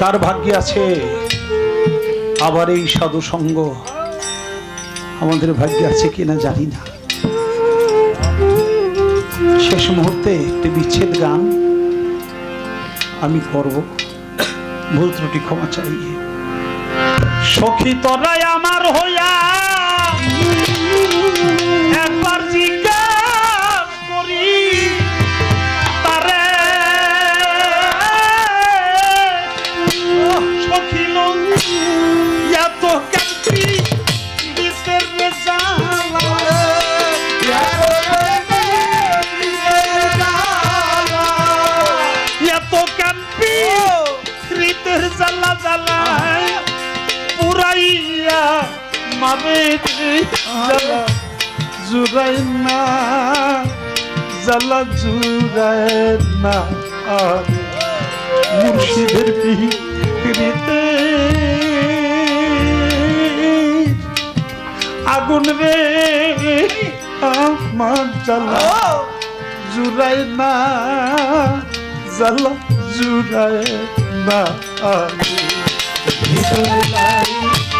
কার ভাগ্যে আছে? আবার এই সাধু সঙ্গ আমাদের ভাগ্যে আছে কিনা জানি না। শেষ মুহূর্তে একটি বিচ্ছেদ গান আমি করব। ভুল ত্রুটি ক্ষমা চাই সখী তরাই আমার হইয়া জ্বালা জুড়াই না আর মুর্শিদের পিড়িতে আগুন রে আমার জ্বালা জুড়াই না জ্বালা জুড়াই না ভিতরে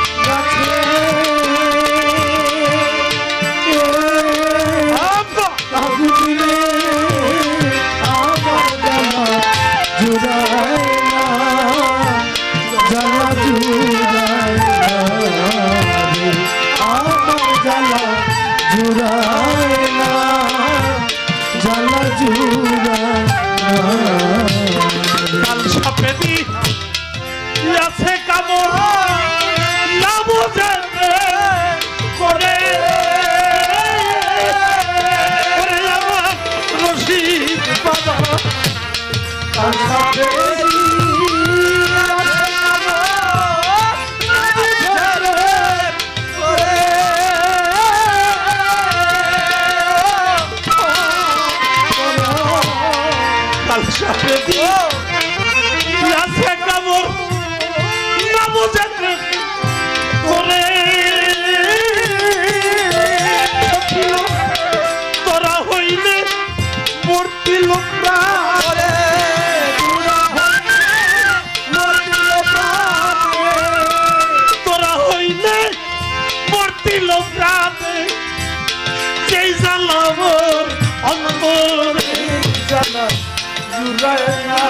জুড়ায় না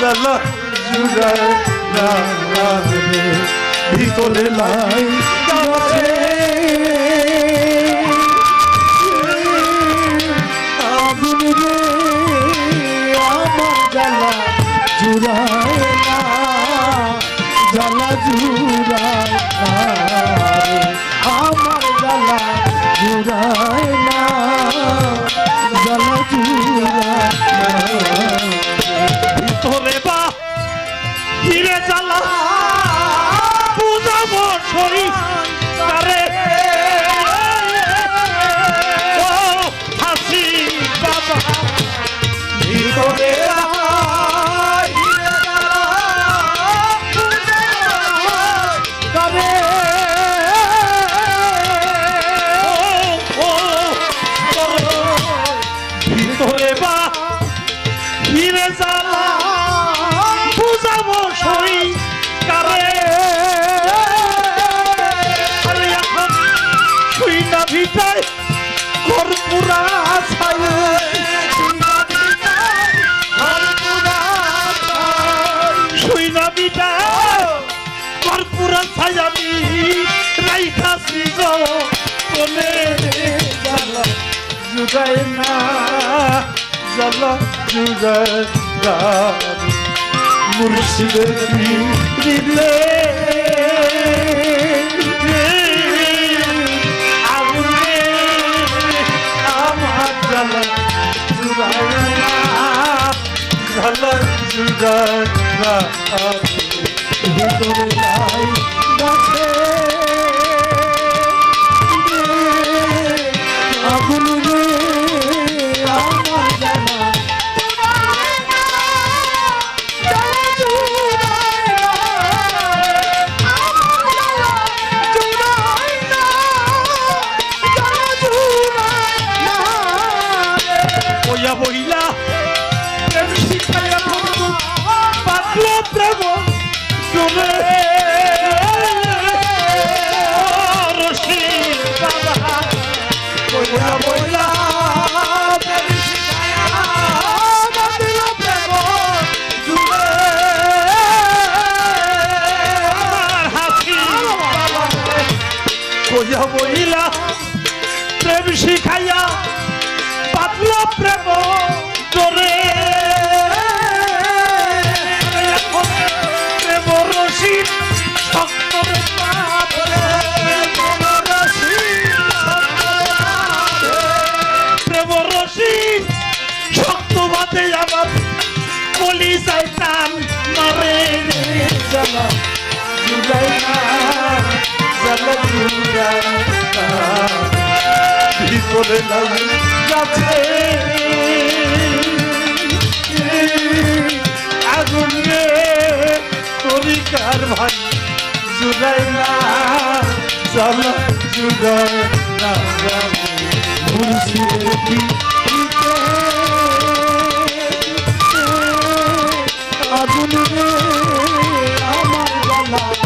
জ্বালা জুড়ায় না ভিতরে লাই গাছে আগুন রে আমার জ্বালা জুড়ায় না জ্বালা জুড়ায় না। জুড়ায় না জ্বালা জুড়ায় মুর্শিদের দিলে আমার জ্বালা জুড়ায় না জ্বালা জুড়ায় ভিতরে লাই প্রেম জোরে। প্রেম রশি শক্ত প্রেম রশি শক্ত বাদে আমার কলি শয়তান মারে জানা জুলাইনা জালা। জুলাইনা ভিতরে কাছে আগুন রে তরিকার ভাই? জুড়াই না চল জুড়াই না ভুলছি আগুন আমার জানা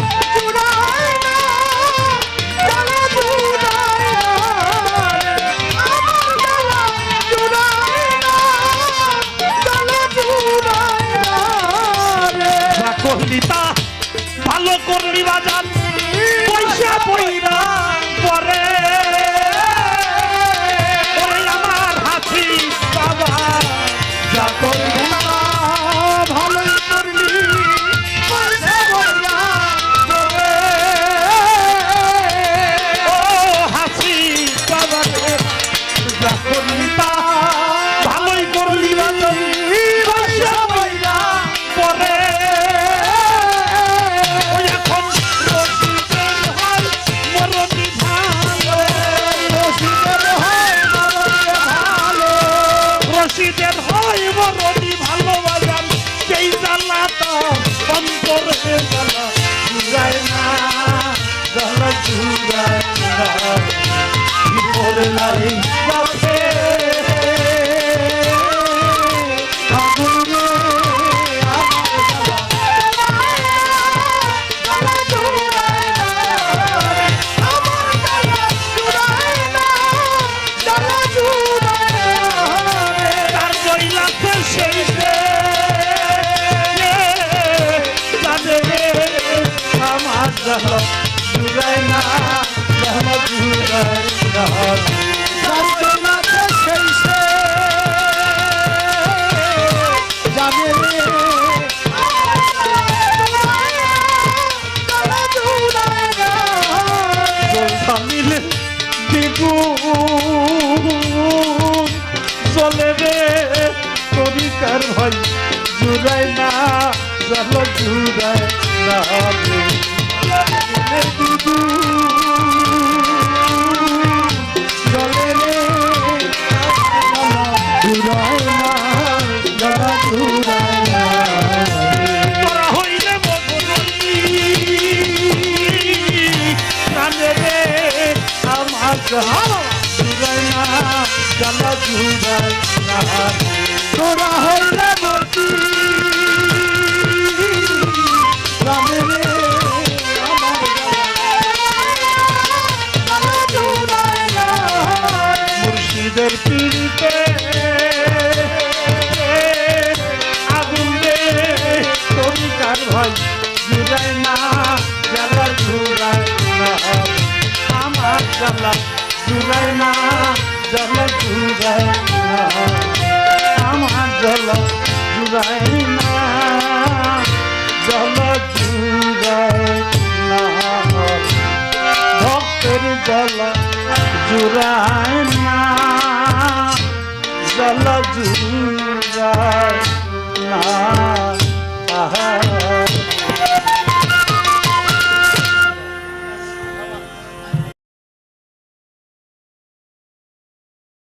অন্তরে জ্বালা জুড়ায় না জ্বালা জুড়ায় না বিপদ লাগে রাখল জুদায় জলে রে জুদায় না দাদা জুদায় তোরা হইলে মতি ডুবে না জলে ডুবে না আমার জল ডুবে না জল ডুবে না ভক্তের জল জুড়ায় না জল জুড়ায় না